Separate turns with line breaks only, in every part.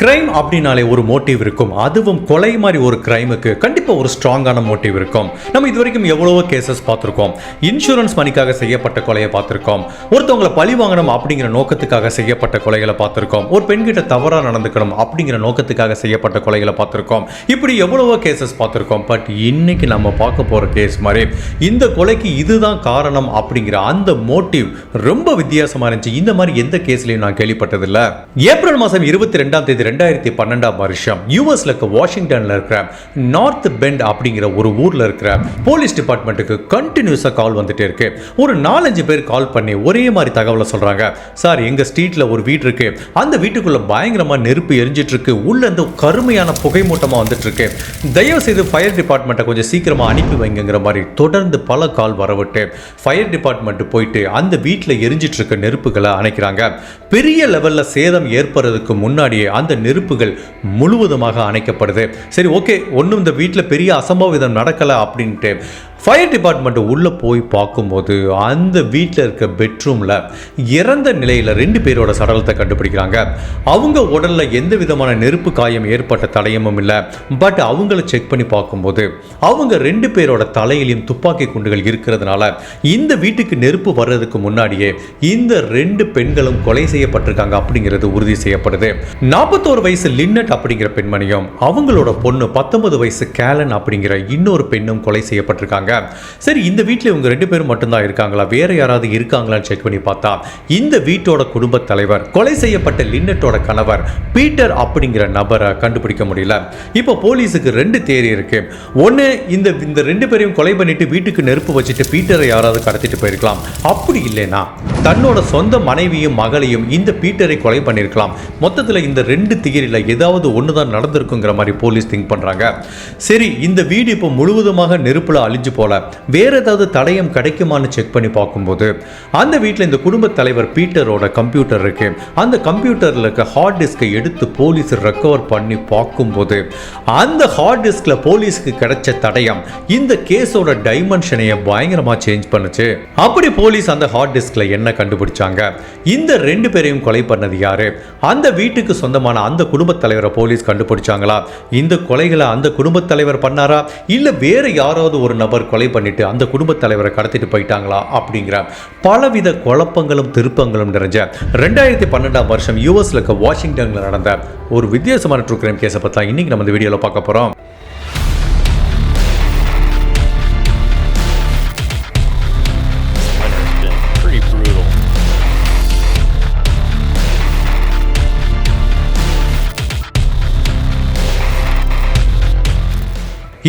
Crime அப்படின்னாலே ஒரு motive இருக்கும் அதுவும் கொலை மாதிரி ஒரு கிரைமுக்கு கண்டிப்பாக ஒரு ஸ்ட்ராங்கான மோட்டிவ் இருக்கும் நம்ம இது வரைக்கும் எவ்வளவோ கேசஸ் பார்த்துருக்கோம் இன்சூரன்ஸ் மணிக்காக செய்யப்பட்ட கொலையை பார்த்துருக்கோம் ஒருத்தவங்களை பழி வாங்கணும் அப்படிங்கிற நோக்கத்துக்காக செய்யப்பட்ட கொலைகளை பார்த்துருக்கோம் ஒரு பெண்கிட்ட தவறாக நடந்துக்கணும் அப்படிங்கிற நோக்கத்துக்காக செய்யப்பட்ட கொலைகளை பார்த்துருக்கோம் இப்படி எவ்வளவோ கேசஸ் பார்த்துருக்கோம் பட் இன்னைக்கு நம்ம பார்க்க போகிற கேஸ் மாதிரி இந்த கொலைக்கு இதுதான் காரணம் அப்படிங்கிற அந்த மோட்டிவ் ரொம்ப வித்தியாசமாக இருந்துச்சு இந்த மாதிரி எந்த கேஸ்லையும் நான் கேள்விப்பட்டதில்லை ஏப்ரல் மாதம் இருபத்தி ரெண்டாம் தேதி ரெண்டாயிரத்தி பன்னெண்டாம் வருஷம் யூஎஸ்ல இருக்க வாஷிங்டன்ல இருக்கிற நார்த் பெண்ட் அப்படிங்கிற ஒரு ஊர்ல இருக்கிற போலீஸ் டிபார்ட்மெண்ட்டுக்கு கண்டினியூஸா கால் வந்துட்டே இருக்கு ஒரு நாலஞ்சு பேர் கால் பண்ணி ஒரே மாதிரி தகவலை சொல்றாங்க சார் எங்க ஸ்ட்ரீட்ல ஒரு வீடு இருக்கு அந்த வீட்டுக்குள்ள பயங்கரமா நெருப்பு எரிஞ்சிட்டு இருக்கு உள்ள இருந்து கருமையான புகை மூட்டமா வந்துட்டு இருக்கு தயவு செய்து ஃபயர் டிபார்ட்மெண்ட்டை கொஞ்சம் சீக்கிரமா அனுப்பி வைங்கிற மாதிரி தொடர்ந்து பல கால் வரவிட்டு ஃபயர் டிபார்ட்மெண்ட் போயிட்டு அந்த வீட்டில் எரிஞ்சிட்டு இருக்க நெருப்புகளை அணைக்கிறாங்க பெரிய லெவலில் சேதம் ஏற்படுறதுக்கு முன்னாடியே அந்த நெருப்புகள் முழுவதுமாக அணைக்கப்படுது சரி ஓகே ஒன்றும் இந்த வீட்டில் பெரிய அசம்பாவிதம் நடக்கலை அப்படின்ட்டு ஃபயர் டிபார்ட்மெண்ட் உள்ளே போய் பார்க்கும்போது அந்த வீட்டில் இருக்க பெட்ரூமில் இறந்த நிலையில் ரெண்டு பேரோட சடலத்தை கண்டுபிடிக்கிறாங்க அவங்க உடலில் எந்த விதமான நெருப்பு காயம் ஏற்பட்ட தடயமும் இல்லை பட் அவங்கள செக் பண்ணி பார்க்கும்போது அவங்க ரெண்டு பேரோட தலையிலையும் துப்பாக்கி குண்டுகள் இருக்கிறதுனால இந்த வீட்டுக்கு நெருப்பு வர்றதுக்கு முன்னாடியே இந்த ரெண்டு பெண்களும் கொலை செய்யப்பட்டிருக்காங்க அப்படிங்கிறது உறுதி செய்யப்படுது நாற்பத்தோரு வயசு லின்னட் அப்படிங்கிற பெண்மணியும் அவங்களோட பொண்ணு பத்தொன்பது வயசு கேலன் அப்படிங்கிற இன்னொரு பெண்ணும் கொலை செய்யப்பட்டிருக்காங்க இருக்காங்க சரி இந்த வீட்டில் இவங்க ரெண்டு பேரும் மட்டும்தான் இருக்காங்களா வேற யாராவது இருக்காங்களான்னு செக் பண்ணி பார்த்தா இந்த வீட்டோட குடும்ப தலைவர் கொலை செய்யப்பட்ட லின்னட்டோட கணவர் பீட்டர் அப்படிங்கிற நபரை கண்டுபிடிக்க முடியல இப்போ போலீஸுக்கு ரெண்டு தேரி இருக்கு ஒன்று இந்த இந்த ரெண்டு பேரையும் கொலை பண்ணிட்டு வீட்டுக்கு நெருப்பு வச்சுட்டு பீட்டரை யாராவது கடத்திட்டு போயிருக்கலாம் அப்படி இல்லைனா தன்னோட சொந்த மனைவியும் மகளையும் இந்த பீட்டரை கொலை பண்ணியிருக்கலாம் மொத்தத்தில் இந்த ரெண்டு திகிரியில் ஏதாவது ஒன்று தான் நடந்திருக்குங்கிற மாதிரி போலீஸ் திங்க் பண்ணுறாங்க சரி இந்த வீடு இப்போ முழுவதுமாக நெருப்பில் அழிஞ்சு போல வேற ஏதாவது தடயம் கிடைக்குமான்னு செக் பண்ணி பார்க்கும்போது அந்த வீட்டில் இந்த குடும்ப தலைவர் பீட்டரோட கம்ப்யூட்டர் இருக்கு அந்த கம்ப்யூட்டரில் இருக்க ஹார்ட் டிஸ்கை எடுத்து போலீஸ் ரெக்கவர் பண்ணி பார்க்கும்போது அந்த ஹார்ட் டிஸ்கில் போலீஸ்க்கு கிடைச்ச தடயம் இந்த கேஸோட டைமென்ஷனையை பயங்கரமாக சேஞ்ச் பண்ணுச்சு அப்படி போலீஸ் அந்த ஹார்ட் டிஸ்கில் என்ன கண்டுபிடிச்சாங்க இந்த ரெண்டு பேரையும் கொலை பண்ணது யாரு அந்த வீட்டுக்கு சொந்தமான அந்த குடும்ப தலைவரை போலீஸ் கண்டுபிடிச்சாங்களா இந்த கொலைகளை அந்த குடும்ப தலைவர் பண்ணாரா இல்லை வேற யாராவது ஒரு நபர் கொலை பண்ணிட்டு அந்த குடும்ப தலைவரை கடத்திட்டு போயிட்டாங்களா அப்படிங்கிற பலவித குழப்பங்களும் திருப்பங்களும் நிறைஞ்ச ரெண்டாயிரத்தி பன்னெண்டாம் வருஷம் யூஎஸ்ல இருக்க வாஷிங்டன்ல நடந்த ஒரு வித்தியாசமான ட்ரூ கிரைம் கேஸை பார்த்தா இன்னைக்கு நம்ம இந்த வீடியோவில் பார்க்க
போகிறோம்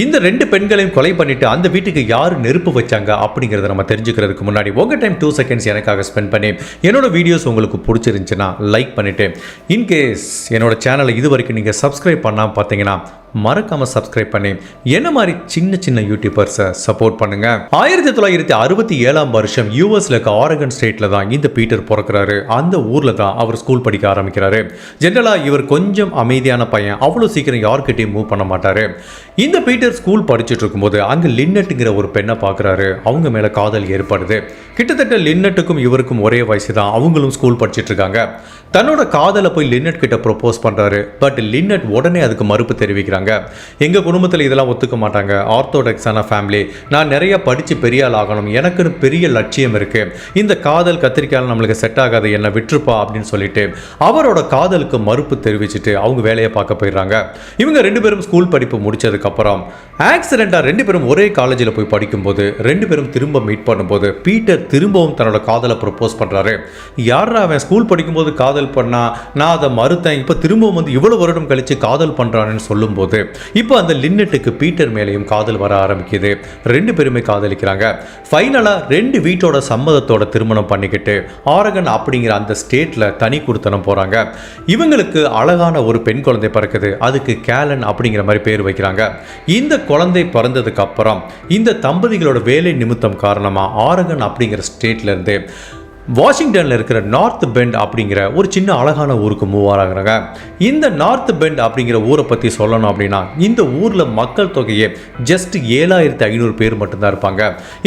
இந்த ரெண்டு பெண்களையும் கொலை பண்ணிட்டு அந்த வீட்டுக்கு யார் நெருப்பு வச்சாங்க அப்படிங்கிறத நம்ம தெரிஞ்சுக்கிறதுக்கு முன்னாடி உங்கள் டைம் டூ செகண்ட்ஸ் எனக்காக ஸ்பெண்ட் பண்ணி என்னோட வீடியோஸ் உங்களுக்கு பிடிச்சிருந்துச்சுன்னா லைக் பண்ணிவிட்டு இன்கேஸ் என்னோட சேனலை இது வரைக்கும் நீங்கள் சப்ஸ்கிரைப் பண்ணால் பார்த்தீங்கன்னா மறக்காமல் சப்ஸ்கிரைப் பண்ணி என்ன மாதிரி சின்ன சின்ன யூடியூபர்ஸை சப்போர்ட் பண்ணுங்க ஆயிரத்தி தொள்ளாயிரத்தி அறுபத்தி ஏழாம் வருஷம் யூஎஸ்ல இருக்க ஆரகன் ஸ்டேட்டில் தான் இந்த பீட்டர் பிறக்கிறாரு அந்த ஊரில் தான் அவர் ஸ்கூல் படிக்க ஆரம்பிக்கிறாரு ஜென்ரலாக இவர் கொஞ்சம் அமைதியான பையன் அவ்வளோ சீக்கிரம் யார்கிட்டையும் மூவ் பண்ண மாட்டார் இந்த பீட்டர் ஸ்கூல் படிச்சுட்டு இருக்கும்போது அங்கே லின்னட்டுங்கிற ஒரு பெண்ணை பாக்குறாரு அவங்க மேலே காதல் ஏற்படுது கிட்டத்தட்ட லின்னட்டுக்கும் இவருக்கும் ஒரே வயசு தான் அவங்களும் ஸ்கூல் படிச்சுட்டு இருக்காங்க தன்னோட காதலை போய் லின்னட் கிட்ட ப்ரொப்போஸ் பண்ணுறாரு பட் லின்னட் உடனே அதுக்கு மறுப்பு தெரிவிக்கிறாங்க எங்கள் குடும்பத்தில் இதெல்லாம் ஒத்துக்க மாட்டாங்க ஆர்த்தோடாக்ஸான ஃபேமிலி நான் நிறைய படித்து பெரிய ஆள் ஆகணும் எனக்குன்னு பெரிய லட்சியம் இருக்குது இந்த காதல் கத்திரிக்காயில் நம்மளுக்கு செட் ஆகாது என்னை விட்டுருப்பா அப்படின்னு சொல்லிட்டு அவரோட காதலுக்கு மறுப்பு தெரிவிச்சுட்டு அவங்க வேலையை பார்க்க போயிடுறாங்க இவங்க ரெண்டு பேரும் ஸ்கூல் படிப்பு முடிச்சதுக்கப்புறம் ஆக்சிடெண்ட்டாக ரெண்டு பேரும் ஒரே காலேஜில் போய் படிக்கும்போது ரெண்டு பேரும் திரும்ப மீட் பண்ணும்போது பீட்டர் திரும்பவும் தன்னோட காதலை ப்ரொப்போஸ் பண்ணுறாரு யாரா அவன் ஸ்கூல் படிக்கும்போது காதல் காதல் பண்ணா நான் அதை மறுத்தேன் இப்போ திரும்பவும் வந்து இவ்வளோ வருடம் கழித்து காதல் பண்ணுறான்னு சொல்லும்போது இப்போ அந்த லின்னட்டுக்கு பீட்டர் மேலேயும் காதல் வர ஆரம்பிக்குது ரெண்டு பேருமே காதலிக்கிறாங்க ஃபைனலாக ரெண்டு வீட்டோட சம்மதத்தோட திருமணம் பண்ணிக்கிட்டு ஆரகன் அப்படிங்கிற அந்த ஸ்டேட்டில் தனி கொடுத்தனம் போகிறாங்க இவங்களுக்கு அழகான ஒரு பெண் குழந்தை பிறக்குது அதுக்கு கேலன் அப்படிங்கிற மாதிரி பேர் வைக்கிறாங்க இந்த குழந்தை பிறந்ததுக்கு அப்புறம் இந்த தம்பதிகளோட வேலை நிமித்தம் காரணமாக ஆரகன் அப்படிங்கிற ஸ்டேட்லேருந்து வாஷிங்டனில் இருக்கிற நார்த் பெண்ட் அப்படிங்கிற ஒரு சின்ன அழகான ஊருக்கு மூவ் ஆகிறாங்க இந்த நார்த் பெண்ட் அப்படிங்கிற ஊரை பற்றி சொல்லணும் அப்படின்னா இந்த ஊரில் மக்கள் தொகையே ஜஸ்ட் ஏழாயிரத்து ஐநூறு பேர் மட்டும்தான் இருப்பாங்க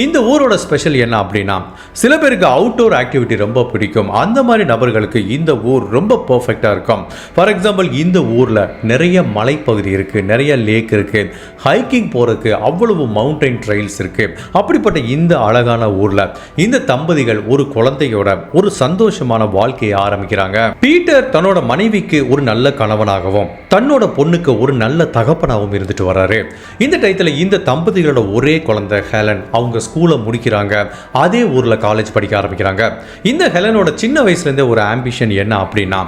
இந்த ஊரோட ஸ்பெஷல் என்ன அப்படின்னா சில பேருக்கு அவுட்டோர் ஆக்டிவிட்டி ரொம்ப பிடிக்கும் அந்த மாதிரி நபர்களுக்கு இந்த ஊர் ரொம்ப பர்ஃபெக்டாக இருக்கும் ஃபார் எக்ஸாம்பிள் இந்த ஊரில் நிறைய மலைப்பகுதி இருக்குது நிறைய லேக் இருக்குது ஹைக்கிங் போகிறதுக்கு அவ்வளவு மவுண்டைன் ட்ரைல்ஸ் இருக்குது அப்படிப்பட்ட இந்த அழகான ஊரில் இந்த தம்பதிகள் ஒரு குழந்தை குழந்தையோட ஒரு சந்தோஷமான வாழ்க்கையை ஆரம்பிக்கிறாங்க பீட்டர் தன்னோட மனைவிக்கு ஒரு நல்ல கணவனாகவும் தன்னோட பொண்ணுக்கு ஒரு நல்ல தகப்பனாகவும் இருந்துட்டு வர்றாரு இந்த டயத்தில் இந்த தம்பதிகளோட ஒரே குழந்தை ஹெலன் அவங்க ஸ்கூலை முடிக்கிறாங்க அதே ஊரில் காலேஜ் படிக்க ஆரம்பிக்கிறாங்க இந்த ஹெலனோட சின்ன வயசுலேருந்தே ஒரு ஆம்பிஷன் என்ன அப்படின்னா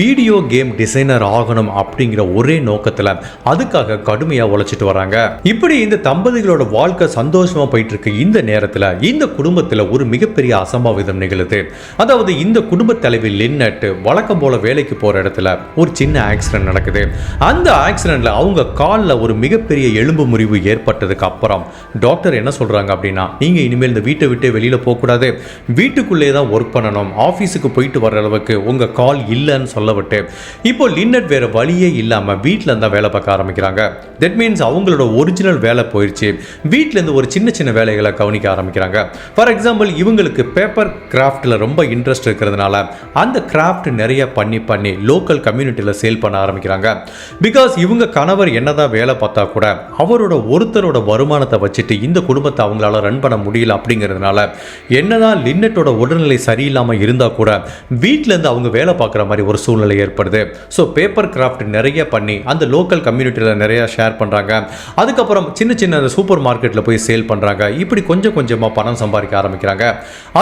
வீடியோ கேம் டிசைனர் ஆகணும் அப்படிங்கிற ஒரே நோக்கத்தில் அதுக்காக கடுமையாக உழைச்சிட்டு வராங்க இப்படி இந்த தம்பதிகளோட வாழ்க்கை சந்தோஷமாக போயிட்டு இருக்கு இந்த நேரத்தில் இந்த குடும்பத்தில் ஒரு மிகப்பெரிய அசம்பாவிதம் நிகழுது வருகிறது அதாவது இந்த குடும்ப தலைவி லின்னட் வழக்கம் போல வேலைக்கு போகிற இடத்துல ஒரு சின்ன ஆக்சிடென்ட் நடக்குது அந்த ஆக்சிடென்ட்ல அவங்க காலில் ஒரு மிகப்பெரிய எலும்பு முறிவு ஏற்பட்டதுக்கு அப்புறம் டாக்டர் என்ன சொல்கிறாங்க அப்படின்னா நீங்கள் இனிமேல் இந்த வீட்டை விட்டு வெளியில் போகக்கூடாது வீட்டுக்குள்ளே தான் ஒர்க் பண்ணணும் ஆஃபீஸுக்கு போயிட்டு வர அளவுக்கு உங்கள் கால் இல்லைன்னு சொல்லப்பட்டு இப்போ லின்னட் வேறு வழியே இல்லாமல் வீட்டில் இருந்தால் வேலை பார்க்க ஆரம்பிக்கிறாங்க தட் மீன்ஸ் அவங்களோட ஒரிஜினல் வேலை போயிடுச்சு வீட்டிலேருந்து ஒரு சின்ன சின்ன வேலைகளை கவனிக்க ஆரம்பிக்கிறாங்க ஃபார் எக்ஸாம்பிள் இவங்களுக்கு பேப்பர் கிராஃப்ட் கிராஃப்டில் ரொம்ப இன்ட்ரெஸ்ட் இருக்கிறதுனால அந்த கிராஃப்ட் நிறைய பண்ணி பண்ணி லோக்கல் கம்யூனிட்டியில் சேல் பண்ண ஆரம்பிக்கிறாங்க பிகாஸ் இவங்க கணவர் என்னதான் வேலை பார்த்தா கூட அவரோட ஒருத்தரோட வருமானத்தை வச்சுட்டு இந்த குடும்பத்தை அவங்களால ரன் பண்ண முடியல அப்படிங்கிறதுனால என்னதான் லின்னட்டோட உடல்நிலை சரியில்லாமல் இருந்தால் கூட வீட்டிலேருந்து அவங்க வேலை பார்க்குற மாதிரி ஒரு சூழ்நிலை ஏற்படுது ஸோ பேப்பர் கிராஃப்ட் நிறைய பண்ணி அந்த லோக்கல் கம்யூனிட்டியில் நிறைய ஷேர் பண்ணுறாங்க அதுக்கப்புறம் சின்ன சின்ன சூப்பர் மார்க்கெட்டில் போய் சேல் பண்ணுறாங்க இப்படி கொஞ்சம் கொஞ்சமாக பணம் சம்பாதிக்க ஆரம்பிக்கிறாங்க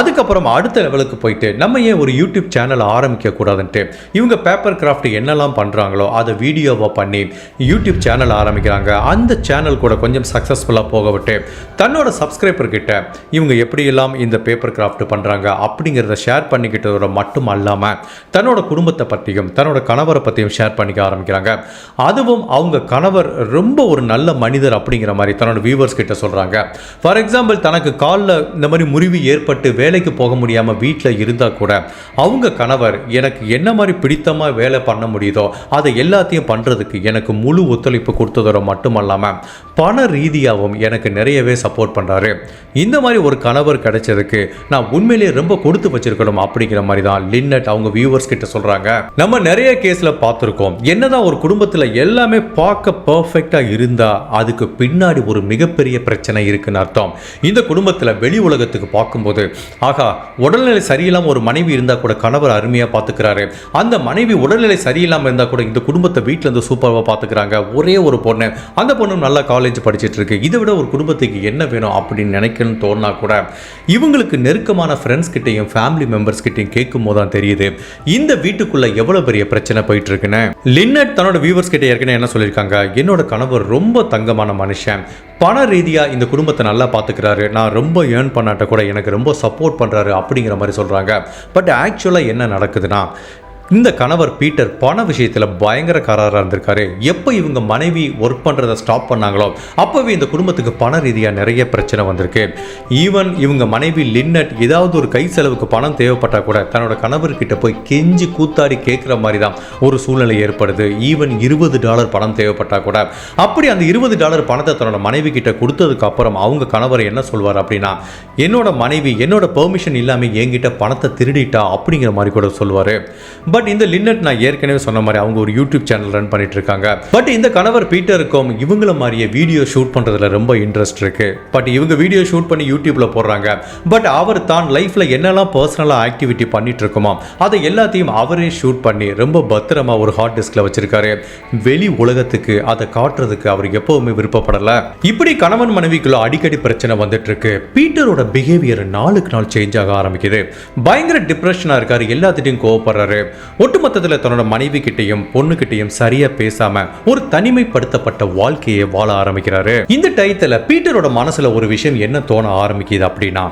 அதுக்கப்புறம் அடுத்த அடுத்த லெவலுக்கு போயிட்டு நம்ம ஏன் ஒரு யூடியூப் சேனல் ஆரம்பிக்க கூடாதுன்ட்டு இவங்க பேப்பர் கிராஃப்ட் என்னெல்லாம் பண்ணுறாங்களோ அதை வீடியோவாக பண்ணி யூடியூப் சேனல் ஆரம்பிக்கிறாங்க அந்த சேனல் கூட கொஞ்சம் சக்ஸஸ்ஃபுல்லாக போக விட்டு தன்னோட கிட்ட இவங்க எப்படியெல்லாம் இந்த பேப்பர் கிராஃப்ட் பண்ணுறாங்க அப்படிங்கிறத ஷேர் பண்ணிக்கிட்டதோட மட்டும் அல்லாமல் தன்னோட குடும்பத்தை பற்றியும் தன்னோட கணவரை பற்றியும் ஷேர் பண்ணிக்க ஆரம்பிக்கிறாங்க அதுவும் அவங்க கணவர் ரொம்ப ஒரு நல்ல மனிதர் அப்படிங்கிற மாதிரி தன்னோட வியூவர்ஸ் கிட்ட சொல்கிறாங்க ஃபார் எக்ஸாம்பிள் தனக்கு காலில் இந்த மாதிரி முறிவு ஏற்பட்டு வேலைக்கு போக முடியாமல் நம்ம வீட்டில் இருந்தால் கூட அவங்க கணவர் எனக்கு என்ன மாதிரி பிடித்தமாக வேலை பண்ண முடியுதோ அதை எல்லாத்தையும் பண்ணுறதுக்கு எனக்கு முழு ஒத்துழைப்பு கொடுத்ததோட மட்டுமல்லாமல் பண ரீதியாகவும் எனக்கு நிறையவே சப்போர்ட் பண்ணுறாரு இந்த மாதிரி ஒரு கணவர் கிடைச்சதுக்கு நான் உண்மையிலேயே ரொம்ப கொடுத்து வச்சிருக்கணும் அப்படிங்கிற மாதிரி தான் லின்னட் அவங்க வியூவர்ஸ் கிட்ட சொல்கிறாங்க நம்ம நிறைய கேஸில் பார்த்துருக்கோம் என்னதான் ஒரு குடும்பத்தில் எல்லாமே பார்க்க பர்ஃபெக்டாக இருந்தால் அதுக்கு பின்னாடி ஒரு மிகப்பெரிய பிரச்சனை இருக்குன்னு அர்த்தம் இந்த குடும்பத்தில் வெளி உலகத்துக்கு பார்க்கும்போது ஆகா உடல் உடல்நிலை சரியில்லாமல் ஒரு மனைவி இருந்தால் கூட கணவர் அருமையாக பார்த்துக்கிறாரு அந்த மனைவி உடல்நிலை சரியில்லாமல் இருந்தால் கூட இந்த குடும்பத்தை வீட்டில் இருந்து சூப்பராக பார்த்துக்கிறாங்க ஒரே ஒரு பொண்ணு அந்த பொண்ணு நல்லா காலேஜ் படிச்சுட்டு இருக்கு இதை விட ஒரு குடும்பத்துக்கு என்ன வேணும் அப்படின்னு நினைக்கணும்னு தோணுனா கூட இவங்களுக்கு நெருக்கமான ஃப்ரெண்ட்ஸ் கிட்டையும் ஃபேமிலி மெம்பர்ஸ் கிட்டையும் கேட்கும் போது தான் தெரியுது இந்த வீட்டுக்குள்ள எவ்வளவு பெரிய பிரச்சனை போயிட்டு இருக்குன்னு லின்னட் தன்னோட வியூவர்ஸ் கிட்ட ஏற்கனவே என்ன சொல்லியிருக்காங்க என்னோட கணவர் ரொம்ப தங்கமான மனுஷன் பண ரீதியாக இந்த குடும்பத்தை நல்லா பார்த்துக்கிறாரு நான் ரொம்ப ஏர்ன் பண்ணாட்ட கூட எனக்கு ரொம்ப சப்போர்ட் பண்ணுறாரு அப்படிங்கிற மாதிரி சொல்கிறாங்க பட் ஆக்சுவலாக என்ன நடக்குதுன்னா இந்த கணவர் பீட்டர் பண விஷயத்தில் பயங்கரக்காரராக இருந்திருக்காரு எப்போ இவங்க மனைவி ஒர்க் பண்ணுறதை ஸ்டாப் பண்ணாங்களோ அப்போவே இந்த குடும்பத்துக்கு பண ரீதியாக நிறைய பிரச்சனை வந்திருக்கு ஈவன் இவங்க மனைவி லின்னட் ஏதாவது ஒரு கை செலவுக்கு பணம் தேவைப்பட்டால் கூட தன்னோட கணவர்கிட்ட போய் கெஞ்சி கூத்தாடி கேட்குற மாதிரி தான் ஒரு சூழ்நிலை ஏற்படுது ஈவன் இருபது டாலர் பணம் தேவைப்பட்டால் கூட அப்படி அந்த இருபது டாலர் பணத்தை தன்னோட மனைவி கிட்ட கொடுத்ததுக்கு அப்புறம் அவங்க கணவர் என்ன சொல்வார் அப்படின்னா என்னோட மனைவி என்னோட பெர்மிஷன் இல்லாமல் என்கிட்ட பணத்தை திருடிட்டா அப்படிங்கிற மாதிரி கூட சொல்வார் பட் இந்த லின்னட் நான் ஏற்கனவே சொன்ன மாதிரி அவங்க ஒரு யூடியூப் சேனல் ரன் பண்ணிட்டு இருக்காங்க பட் இந்த கணவர் பீட்டருக்கும் இவங்கள மாதிரியே வீடியோ ஷூட் பண்றதுல ரொம்ப இன்ட்ரெஸ்ட் இருக்கு பட் இவங்க வீடியோ ஷூட் பண்ணி யூடியூப்ல போடுறாங்க பட் அவர் தான் லைஃப்ல என்னெல்லாம் பர்சனலா ஆக்டிவிட்டி பண்ணிட்டு இருக்குமோ அதை எல்லாத்தையும் அவரே ஷூட் பண்ணி ரொம்ப பத்திரமா ஒரு ஹார்ட் டிஸ்க்ல வச்சிருக்காரு வெளி உலகத்துக்கு அதை காட்டுறதுக்கு அவர் எப்பவுமே விருப்பப்படல இப்படி கணவன் மனைவிக்குள்ள அடிக்கடி பிரச்சனை வந்துட்டு இருக்கு பீட்டரோட பிஹேவியர் நாளுக்கு நாள் சேஞ்ச் ஆக ஆரம்பிக்குது பயங்கர டிப்ரெஷனா இருக்காரு எல்லாத்திட்டையும் கோவப்படுறாரு ஒட்டுமொத்தத்தில் தன்னோட மனைவி கிட்டையும் கிட்டையும் சரியா பேசாம ஒரு தனிமைப்படுத்தப்பட்ட வாழ்க்கையை வாழ ஆரம்பிக்கிறாரு இந்த டயத்துல பீட்டரோட மனசுல ஒரு விஷயம் என்ன தோண ஆரம்பிக்குது அப்படின்னா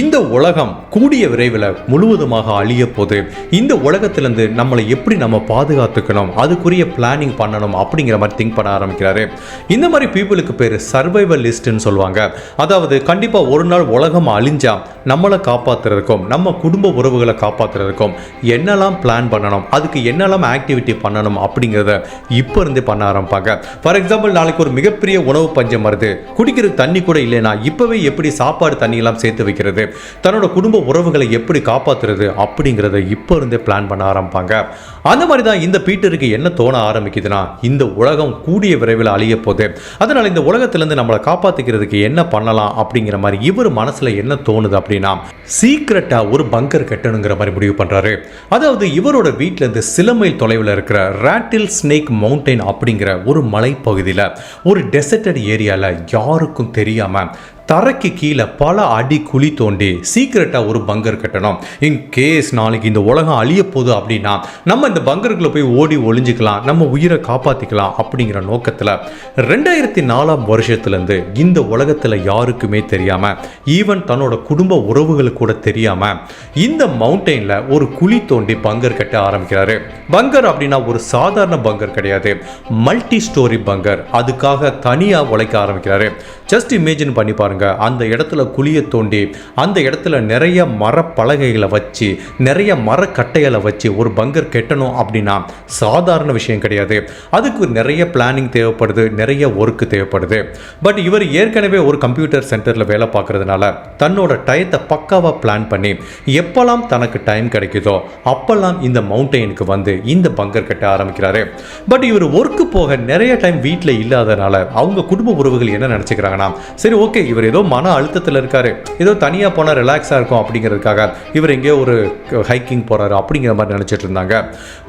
இந்த உலகம் கூடிய விரைவில் முழுவதுமாக அழிய போது இந்த உலகத்திலிருந்து நம்மளை எப்படி நம்ம பாதுகாத்துக்கணும் அதுக்குரிய பிளானிங் பண்ணணும் அப்படிங்கிற மாதிரி திங்க் பண்ண ஆரம்பிக்கிறாரு இந்த மாதிரி பீப்புளுக்கு பேர் சர்வைவல் லிஸ்ட்னு சொல்லுவாங்க அதாவது கண்டிப்பாக ஒரு நாள் உலகம் அழிஞ்சா நம்மளை காப்பாத்துறதுக்கும் நம்ம குடும்ப உறவுகளை காப்பாத்துறதுக்கும் என்னெல்லாம் பிளான் பண்ண பண்ணணும் அதுக்கு என்னெல்லாம் ஆக்டிவிட்டி பண்ணணும் அப்படிங்கிறத இப்போ இருந்து பண்ண ஆரம்பிப்பாங்க ஃபார் எக்ஸாம்பிள் நாளைக்கு ஒரு மிகப்பெரிய உணவு பஞ்சம் வருது குடிக்கிற தண்ணி கூட இல்லைனா இப்போவே எப்படி சாப்பாடு தண்ணியெல்லாம் சேர்த்து வைக்கிறது தன்னோட குடும்ப உறவுகளை எப்படி காப்பாற்றுறது அப்படிங்கிறத இப்போ இருந்தே பிளான் பண்ண ஆரம்பிப்பாங்க அந்த மாதிரி தான் இந்த பீட்டருக்கு என்ன தோண ஆரம்பிக்குதுன்னா இந்த உலகம் கூடிய விரைவில் அழிய போகுது அதனால் இந்த உலகத்திலேருந்து நம்மளை காப்பாற்றிக்கிறதுக்கு என்ன பண்ணலாம் அப்படிங்கிற மாதிரி இவர் மனசில் என்ன தோணுது அப்படின்னா சீக்கிரட்டாக ஒரு பங்கர் கட்டணுங்கிற மாதிரி முடிவு பண்ணுறாரு அதாவது இவரோட வீட்டிலேருந்து சில மைல் தொலைவில் இருக்கிற ராட்டில் ஸ்னேக் மவுண்டெயின் அப்படிங்கிற ஒரு மலைப்பகுதியில் ஒரு டெசர்டட் ஏரியாவில் யாருக்கும் தெரியாமல் தரைக்கு கீழே பல அடி குழி தோண்டி சீக்கிரட்டாக ஒரு பங்கர் கட்டணும் இன் கேஸ் நாளைக்கு இந்த உலகம் அழிய போகுது அப்படின்னா நம்ம இந்த பங்கருக்குள்ளே போய் ஓடி ஒளிஞ்சிக்கலாம் நம்ம உயிரை காப்பாற்றிக்கலாம் அப்படிங்கிற நோக்கத்தில் ரெண்டாயிரத்தி நாலாம் வருஷத்துலேருந்து இந்த உலகத்தில் யாருக்குமே தெரியாமல் ஈவன் தன்னோட குடும்ப உறவுகளுக்கு கூட தெரியாமல் இந்த மவுண்டெயினில் ஒரு குழி தோண்டி பங்கர் கட்ட ஆரம்பிக்கிறாரு பங்கர் அப்படின்னா ஒரு சாதாரண பங்கர் கிடையாது மல்டி ஸ்டோரி பங்கர் அதுக்காக தனியாக உழைக்க ஆரம்பிக்கிறாரு ஜஸ்ட் இமேஜின் பண்ணி பாருங்க போகிறாங்க அந்த இடத்துல குழியை தோண்டி அந்த இடத்துல நிறைய மரப்பலகைகளை வச்சு நிறைய மரக்கட்டைகளை வச்சு ஒரு பங்கர் கெட்டணும் அப்படின்னா சாதாரண விஷயம் கிடையாது அதுக்கு நிறைய பிளானிங் தேவைப்படுது நிறைய ஒர்க்கு தேவைப்படுது பட் இவர் ஏற்கனவே ஒரு கம்ப்யூட்டர் சென்டரில் வேலை பார்க்குறதுனால தன்னோட டயத்தை பக்காவாக பிளான் பண்ணி எப்போல்லாம் தனக்கு டைம் கிடைக்குதோ அப்போல்லாம் இந்த மவுண்டெயினுக்கு வந்து இந்த பங்கர் கட்ட ஆரம்பிக்கிறாரு பட் இவர் ஒர்க்கு போக நிறைய டைம் வீட்டில் இல்லாதனால அவங்க குடும்ப உறவுகள் என்ன நினச்சிக்கிறாங்கன்னா சரி ஓகே இவர் ஏதோ மன அழுத்தத்தில் இருக்கார் ஏதோ தனியாக போனால் ரிலாக்ஸாக இருக்கும் அப்படிங்கிறதுக்காக இவர் எங்கேயோ ஒரு ஹைக்கிங் போகிறாரு அப்படிங்கிற மாதிரி நினச்சிட்டு இருந்தாங்க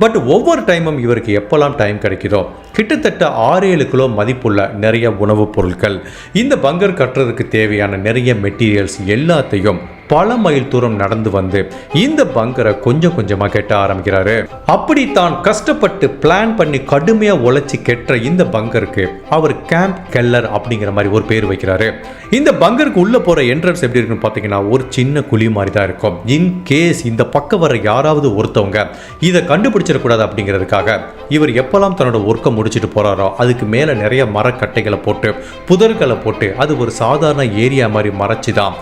பட் ஒவ்வொரு டைமும் இவருக்கு எப்போல்லாம் டைம் கிடைக்குதோ கிட்டத்தட்ட ஆறு ஏழு கிலோ மதிப்புள்ள நிறைய உணவுப் பொருட்கள் இந்த பங்கர் கட்டுறதுக்கு தேவையான நிறைய மெட்டீரியல்ஸ் எல்லாத்தையும் பல மைல் தூரம் நடந்து வந்து இந்த பங்கரை கொஞ்சம் கொஞ்சமாக கெட்ட ஆரம்பிக்கிறாரு அப்படி தான் கஷ்டப்பட்டு பிளான் பண்ணி கடுமையாக உழைச்சி கெட்ட இந்த பங்கருக்கு அவர் கேம்ப் கெல்லர் அப்படிங்கிற மாதிரி ஒரு பேர் வைக்கிறாரு இந்த பங்கருக்கு உள்ளே போகிற என்ட்ரன்ஸ் எப்படி இருக்குன்னு பார்த்தீங்கன்னா ஒரு சின்ன குழி மாதிரி தான் இருக்கும் இன் கேஸ் இந்த பக்கம் வர யாராவது ஒருத்தவங்க இதை கண்டுபிடிச்சிடக்கூடாது அப்படிங்கிறதுக்காக இவர் எப்போல்லாம் தன்னோட ஒர்க்கை முடிச்சுட்டு போகிறாரோ அதுக்கு மேலே நிறைய மரக்கட்டைகளை போட்டு புதர்களை போட்டு அது ஒரு சாதாரண ஏரியா மாதிரி மறைச்சி தான்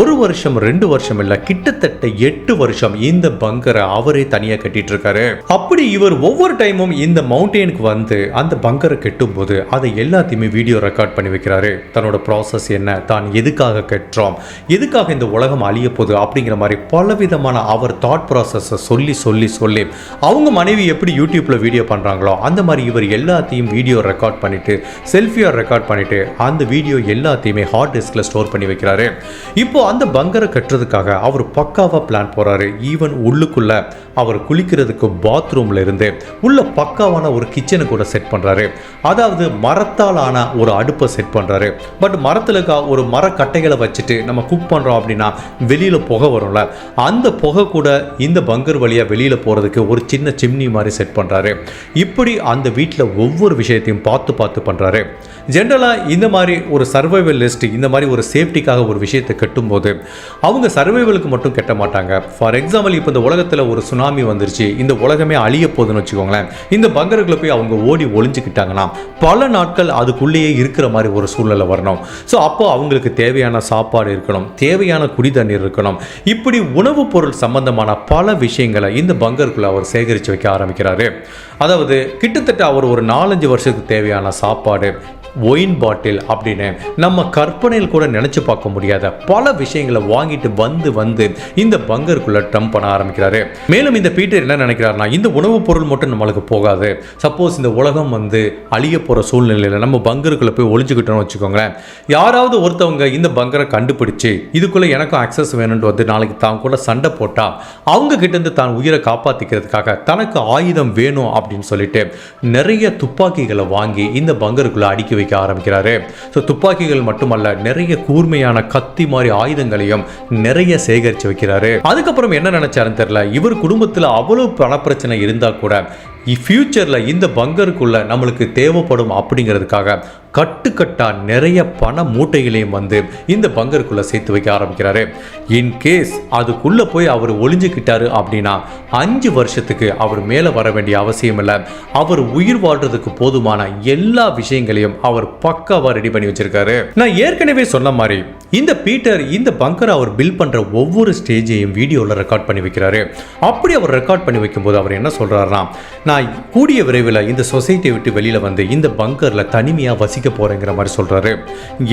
ஒரு வருஷம் ரெண்டு வருஷம் இல்ல கிட்டத்தட்ட எட்டு வருஷம் இந்த பங்கரை அவரே தனியா கட்டிட்டு இருக்காரு அப்படி இவர் ஒவ்வொரு டைமும் இந்த மவுண்டெயினுக்கு வந்து அந்த பங்கரை கெட்டும் போது அதை எல்லாத்தையுமே வீடியோ ரெக்கார்ட் பண்ணி வைக்கிறாரு தன்னோட ப்ராசஸ் என்ன தான் எதுக்காக கட்டுறோம் எதுக்காக இந்த உலகம் அழிய போகுது அப்படிங்கிற மாதிரி பல விதமான அவர் தாட் ப்ராசஸ் சொல்லி சொல்லி சொல்லி அவங்க மனைவி எப்படி யூடியூப்ல வீடியோ பண்றாங்களோ அந்த மாதிரி இவர் எல்லாத்தையும் வீடியோ ரெக்கார்ட் பண்ணிட்டு செல்ஃபியா ரெக்கார்ட் பண்ணிட்டு அந்த வீடியோ எல்லாத்தையுமே ஹார்ட் டிஸ்க்ல ஸ்டோர் பண்ணி வைக்கிறாரு இப்போ அந்த பங்கரை கட்டுறதுக்காக அவர் பக்காவாக பிளான் போகிறாரு ஈவன் உள்ளுக்குள்ளே அவர் குளிக்கிறதுக்கு பாத்ரூம்ல இருந்து உள்ள பக்காவான ஒரு கிச்சனு கூட செட் பண்றாரு அதாவது மரத்தால் ஆன ஒரு அடுப்பை செட் பண்றாரு பட் மரத்துல ஒரு மரக்கட்டைகளை வச்சுட்டு நம்ம குக் பண்றோம் அப்படின்னா வெளியில புகை வரும்ல அந்த புகை கூட இந்த பங்கர் வழியா வெளியில போறதுக்கு ஒரு சின்ன சிம்னி மாதிரி செட் பண்றாரு இப்படி அந்த வீட்டில் ஒவ்வொரு விஷயத்தையும் பார்த்து பார்த்து பண்றாரு ஜென்ரலாக இந்த மாதிரி ஒரு சர்வைவல் லிஸ்ட் இந்த மாதிரி ஒரு சேஃப்டிக்காக ஒரு விஷயத்தை கட்டும்போது அவங்க சர்வைவலுக்கு மட்டும் கட்ட மாட்டாங்க ஃபார் எக்ஸாம்பிள் இப்போ இந்த உலகத்தில் ஒரு சுனாமி சுனாமி வந்துருச்சு இந்த உலகமே அழிய போகுதுன்னு வச்சுக்கோங்களேன் இந்த பங்கருக்குள்ள போய் அவங்க ஓடி ஒளிஞ்சுக்கிட்டாங்கன்னா பல நாட்கள் அதுக்குள்ளேயே இருக்கிற மாதிரி ஒரு சூழ்நிலை வரணும் ஸோ அப்போ அவங்களுக்கு தேவையான சாப்பாடு இருக்கணும் தேவையான குடி தண்ணீர் இருக்கணும் இப்படி உணவுப் பொருள் சம்பந்தமான பல விஷயங்களை இந்த பங்கருக்குள்ள அவர் சேகரித்து வைக்க ஆரம்பிக்கிறாரு அதாவது கிட்டத்தட்ட அவர் ஒரு நாலஞ்சு வருஷத்துக்கு தேவையான சாப்பாடு ஒயின் பாட்டில் அப்படின்னு நம்ம கற்பனையில் கூட நினச்சி பார்க்க முடியாத பல விஷயங்களை வாங்கிட்டு வந்து வந்து இந்த பங்கருக்குள்ளே ட்ரம்ப் பண்ண ஆரம்பிக்கிறாரு மேலும் இந்த பீட்டர் என்ன நினைக்கிறாருன்னா இந்த உணவுப் பொருள் மட்டும் நம்மளுக்கு போகாது சப்போஸ் இந்த உலகம் வந்து அழிய போகிற சூழ்நிலையில் நம்ம பங்கருக்குள்ளே போய் ஒழிஞ்சுக்கிட்டோம்னு வச்சுக்கோங்களேன் யாராவது ஒருத்தவங்க இந்த பங்கரை கண்டுபிடிச்சு இதுக்குள்ளே எனக்கும் ஆக்சஸ் வேணும்னு வந்து நாளைக்கு தான் கூட சண்டை போட்டால் அவங்க கிட்டேருந்து தான் உயிரை காப்பாற்றிக்கிறதுக்காக தனக்கு ஆயுதம் வேணும் அப்படின்னு சொல்லிட்டு நிறைய துப்பாக்கிகளை வாங்கி இந்த பங்கருக்குள்ளே அடிக்க வைக்க ஆரம்பிக்கிறாரு ஸோ துப்பாக்கிகள் மட்டுமல்ல நிறைய கூர்மையான கத்தி மாதிரி ஆயுதங்களையும் நிறைய சேகரித்து வைக்கிறாரு அதுக்கப்புறம் என்ன நினைச்சாருன்னு தெரியல இவர் குடும்பத்தில் அவ்வளவு பணப்பிரச்சனை இருந்தால் கூட ஃப்யூச்சரில் இந்த பங்கருக்குள்ளே நம்மளுக்கு தேவைப்படும் அப்படிங்கிறதுக்காக கட்டுக்கட்டாக நிறைய பண மூட்டைகளையும் வந்து இந்த பங்கருக்குள்ளே சேர்த்து வைக்க ஆரம்பிக்கிறாரு இன்கேஸ் அதுக்குள்ளே போய் அவர் ஒளிஞ்சிக்கிட்டாரு அப்படின்னா அஞ்சு வருஷத்துக்கு அவர் மேலே வர வேண்டிய அவசியம் இல்லை அவர் உயிர் வாழ்றதுக்கு போதுமான எல்லா விஷயங்களையும் அவர் பக்காவாக ரெடி பண்ணி வச்சிருக்காரு நான் ஏற்கனவே சொன்ன மாதிரி இந்த பீட்டர் இந்த பங்கரை அவர் பில் பண்ணுற ஒவ்வொரு ஸ்டேஜையும் வீடியோவில் ரெக்கார்ட் பண்ணி வைக்கிறாரு அப்படி அவர் ரெக்கார்ட் பண்ணி வைக்கும்போது அவர் என்ன சொல்கிறாருன்னா நான் கூடிய விரைவில் இந்த சொசைட்டியை விட்டு வெளியில் வந்து இந்த பங்கரில் தனிமையாக வசிக்க போகிறேங்கிற மாதிரி சொல்கிறாரு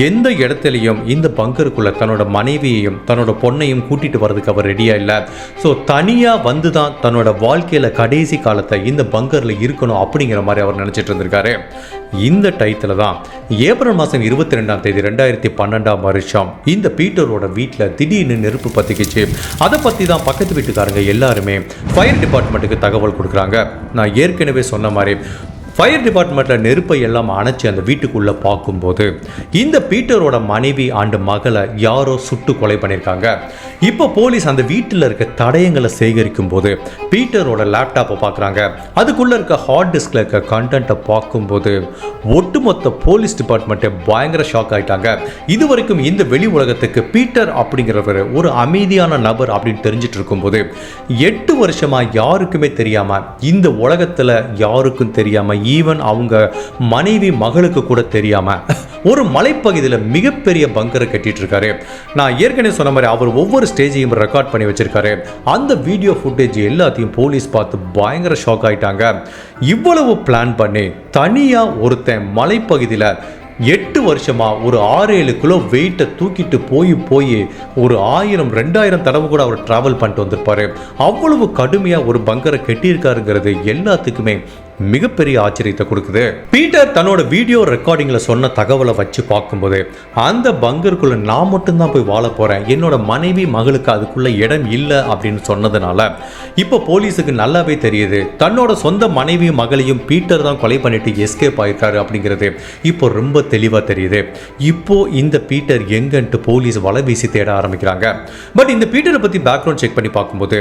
எந்த இடத்துலையும் இந்த பங்கருக்குள்ளே தன்னோட மனைவியையும் தன்னோட பொண்ணையும் கூட்டிகிட்டு வர்றதுக்கு அவர் ரெடியாக இல்லை ஸோ தனியாக வந்து தான் தன்னோட வாழ்க்கையில் கடைசி காலத்தை இந்த பங்கரில் இருக்கணும் அப்படிங்கிற மாதிரி அவர் நினச்சிட்டு இருந்திருக்காரு இந்த டயத்தில் தான் ஏப்ரல் மாதம் இருபத்தி ரெண்டாம் தேதி ரெண்டாயிரத்தி பன்னெண்டாம் வருஷம் இந்த பீட்டரோட வீட்டில் திடீர்னு நெருப்பு பற்றிக்கிச்சு அதை பற்றி தான் பக்கத்து வீட்டுக்காரங்க எல்லாருமே ஃபயர் டிபார்ட்மெண்ட்டுக்கு தகவல் கொடுக்குறாங்க நான் நான் ஏற்கனவே சொன்ன மாதிரி ஃபயர் டிபார்ட்மெண்ட்டில் நெருப்பை எல்லாம் அணைச்சி அந்த வீட்டுக்குள்ளே பார்க்கும்போது இந்த பீட்டரோட மனைவி ஆண்டு மகளை யாரோ சுட்டு கொலை பண்ணியிருக்காங்க இப்போ போலீஸ் அந்த வீட்டில் இருக்க தடயங்களை சேகரிக்கும் போது பீட்டரோட லேப்டாப்பை பார்க்குறாங்க அதுக்குள்ளே இருக்க ஹார்ட் டிஸ்கில் இருக்க கண்டென்ட்டை பார்க்கும்போது ஒட்டுமொத்த போலீஸ் டிபார்ட்மெண்ட்டை பயங்கர ஷாக் ஆகிட்டாங்க இது வரைக்கும் இந்த வெளி உலகத்துக்கு பீட்டர் அப்படிங்கிறவர் ஒரு அமைதியான நபர் அப்படின்னு தெரிஞ்சிட்டு இருக்கும்போது எட்டு வருஷமாக யாருக்குமே தெரியாமல் இந்த உலகத்தில் யாருக்கும் தெரியாமல் ஈவன் அவங்க மனைவி மகளுக்கு கூட தெரியாமல் ஒரு மலைப்பகுதியில் மிகப்பெரிய பங்கரை கட்டிட்டு இருக்காரு நான் ஏற்கனவே சொன்ன மாதிரி அவர் ஒவ்வொரு ஸ்டேஜையும் ரெக்கார்ட் பண்ணி வச்சிருக்காரு அந்த வீடியோ ஃபுட்டேஜ் எல்லாத்தையும் போலீஸ் பார்த்து பயங்கர ஷாக் ஆகிட்டாங்க இவ்வளவு பிளான் பண்ணி தனியாக ஒருத்தன் மலைப்பகுதியில் எட்டு வருஷமாக ஒரு ஆறு ஏழு கிலோ வெயிட்டை தூக்கிட்டு போய் போய் ஒரு ஆயிரம் ரெண்டாயிரம் தடவை கூட அவர் ட்ராவல் பண்ணிட்டு வந்திருப்பாரு அவ்வளவு கடுமையாக ஒரு பங்கரை கட்டியிருக்காருங்கிறது எல்லாத்துக்குமே மிகப்பெரிய ஆச்சரியத்தை கொடுக்குது பீட்டர் தன்னோட வீடியோ ரெக்கார்டிங்கில் சொன்ன தகவலை வச்சு பார்க்கும்போது அந்த பங்கருக்குள்ள நான் மட்டும்தான் போய் வாழ போகிறேன் என்னோட மனைவி மகளுக்கு அதுக்குள்ள இடம் இல்லை அப்படின்னு சொன்னதுனால இப்போ போலீஸுக்கு நல்லாவே தெரியுது தன்னோட சொந்த மனைவி மகளையும் பீட்டர் தான் கொலை பண்ணிட்டு எஸ்கேப் ஆயிருக்காரு அப்படிங்கிறது இப்போ ரொம்ப தெளிவாக தெரியுது இப்போ இந்த பீட்டர் எங்கன்ட்டு போலீஸ் வலை வீசி தேட ஆரம்பிக்கிறாங்க பட் இந்த பீட்டரை பற்றி பேக்ரவுண்ட் செக் பண்ணி பார்க்கும்போது